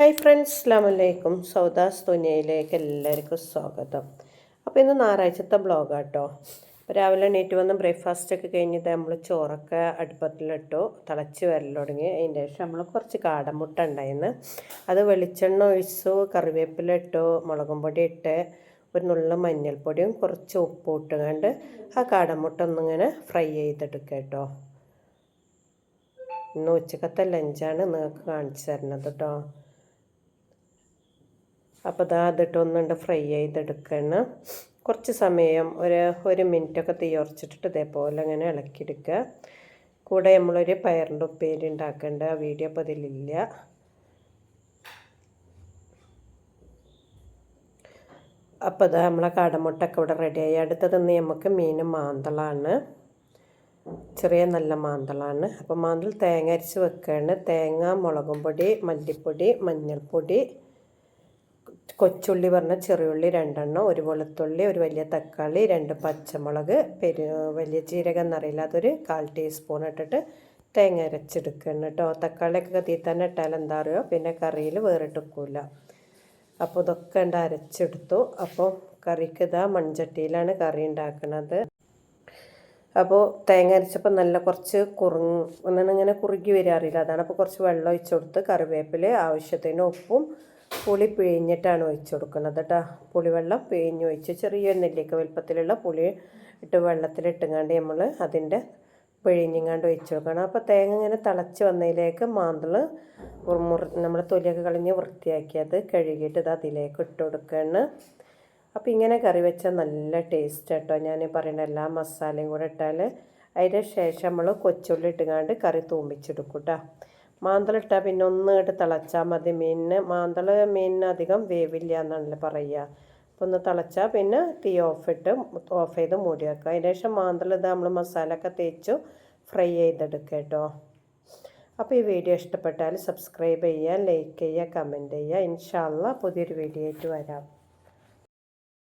Hi friends അസ്ലാമലൈക്കും സൗദാസ് തുനിയയിലേക്ക് എല്ലാവർക്കും സ്വാഗതം. അപ്പോൾ ഇന്ന് ഞായറാഴ്ചത്തെ ബ്ലോഗാട്ടോ അപ്പോൾ രാവിലെ എണീറ്റ് വന്ന് ബ്രേക്ക്ഫാസ്റ്റ് ഒക്കെ കഴിഞ്ഞിട്ട് നമ്മൾ ചോറൊക്കെ അടുപ്പത്തിലിട്ടു തിളച്ച് വരൽ തുടങ്ങി. അതിന്റെ ശേഷം നമ്മൾ കുറച്ച് കാടമുട്ട ഉണ്ടായിരുന്നു. അത് വെളിച്ചെണ്ണ ഒഴിച്ചു കറിവേപ്പില ഇട്ടു മുളകും പൊടി ഇട്ട് ഒരു നുള്ള മഞ്ഞൾപ്പൊടിയും കുറച്ച് ഉപ്പും ഇട്ടുകൊണ്ട് ആ കാടമുട്ട ഒന്നിങ്ങനെ ഫ്രൈ ചെയ്തെടുക്കുക കേട്ടോ ഇന്ന് ഉച്ചക്കത്തെ ലഞ്ചാണ് നിങ്ങൾക്ക് കാണിച്ചു തരുന്നത് കേട്ടോ അപ്പോൾ ഇതാ അതിട്ട് ഒന്നുണ്ട് ഫ്രൈ ചെയ്തെടുക്കണം. കുറച്ച് സമയം ഒരു ഒരു മിനിറ്റൊക്കെ തീ ഉറച്ചിട്ടിട്ട് ഇതേപോലെ അങ്ങനെ ഇളക്കിയെടുക്കുക. കൂടെ നമ്മളൊരു പയറിന്റെ ഉപ്പേരി ഉണ്ടാക്കേണ്ട വീഡിയോ അപ്പോൾ ഇതിലില്ല. അപ്പോൾ ഇതാ നമ്മളെ കടമുട്ടൊക്കെ ഇവിടെ റെഡിയായി അടുത്തത് നിന്ന് നമുക്ക് മീൻ മാന്തളാണ്. ചെറിയ നല്ല മാന്തളാണ്. അപ്പോൾ മാന്തൾ തേങ്ങ അരച്ച് വെക്കുകയാണ് തേങ്ങ മുളകും പൊടി മല്ലിപ്പൊടി മഞ്ഞൾപ്പൊടി കൊച്ചുള്ളി പറഞ്ഞ ചെറിയുള്ളി രണ്ടെണ്ണം ഒരു വെളുത്തുള്ളി ഒരു വലിയ തക്കാളി രണ്ട് പച്ചമുളക് പെരു വലിയ ജീരകം എന്നറിയില്ല അതൊരു കാൽ ടീസ്പൂൺ ഇട്ടിട്ട് തേങ്ങ അരച്ചെടുക്കണം കേട്ടോ. തക്കാളിയൊക്കെ തീ തന്നെ ഇട്ടാൽ എന്താ അറിയോ? പിന്നെ കറിയിൽ വേറിട്ടിക്കൂല അപ്പോൾ ഇതൊക്കെ ഉണ്ട് അരച്ചെടുത്തു. അപ്പോൾ കറിക്ക് ഇതാ മൺചട്ടിയിലാണ് കറി ഉണ്ടാക്കുന്നത് അപ്പോൾ തേങ്ങ അരച്ചപ്പോൾ നല്ല കുറച്ച് കുറുങ്ങ് ഒന്നിങ്ങനെ കുറുകി വരാറില്ല അതാണ് അപ്പോൾ കുറച്ച് വെള്ളം ഒഴിച്ചു കൊടുത്ത് കറിവേപ്പില ആവശ്യത്തിന് ഉപ്പും പുളി പിഴിഞ്ഞിട്ടാണ് ഒഴിച്ചു കൊടുക്കുന്നത് കേട്ടോ. പുളിവെള്ളം പിഴിഞ്ഞ് ഒഴിച്ച് ചെറിയ നെല്ലിക്ക വലുപ്പത്തിലുള്ള പുളി ഇട്ട് വെള്ളത്തിലിട്ടുങ്ങാണ്ട് നമ്മൾ അതിന്റെ പിഴിഞ്ഞിങ്ങാണ്ട് ഒഴിച്ചു കൊടുക്കണം. അപ്പോൾ തേങ്ങ ഇങ്ങനെ തിളച്ച് വന്നതിലേക്ക് മാന്തൾ മുറി നമ്മൾ തൊലിയൊക്കെ കളഞ്ഞ് വൃത്തിയാക്കിയത് കഴുകിയിട്ട് ഇത് അതിലേക്ക് ഇട്ട് കൊടുക്കുകയാണ് അപ്പോൾ ഇങ്ങനെ കറി വെച്ചാൽ നല്ല ടേസ്റ്റ് കേട്ടോ. ഞാൻ പറയുന്ന എല്ലാ മസാലയും കൂടെ ഇട്ടാൽ അതിന് ശേഷം നമ്മൾ കൊച്ചുള്ളി ഇട്ടുങ്ങാണ്ട് കറി തൂമ്പിച്ചെടുക്കും കേട്ടോ. മാന്തളിട്ടാൽ പിന്നെ ഒന്ന് ഇട്ട് തിളച്ചാൽ മതി. മീനിന് മാന്തള മീനിന് അധികം വേവില്ല എന്നാണല്ലോ പറയുക അപ്പോൾ ഒന്ന് തിളച്ചാൽ പിന്നെ തീ ഓഫ് ഇട്ട് ഓഫ് ചെയ്ത് മൂടി വെക്കുക അതിന് ശേഷം മാന്തള ഇത് നമ്മൾ മസാല ഒക്കെ തേച്ചു ഫ്രൈ ചെയ്തെടുക്കുക കേട്ടോ. അപ്പോൾ ഈ വീഡിയോ ഇഷ്ടപ്പെട്ടാൽ സബ്സ്ക്രൈബ് ചെയ്യുക ലൈക്ക് ചെയ്യുക കമന്റ് ചെയ്യുക. ഇൻഷാല്ല പുതിയൊരു വീഡിയോ ആയിട്ട് വരാം.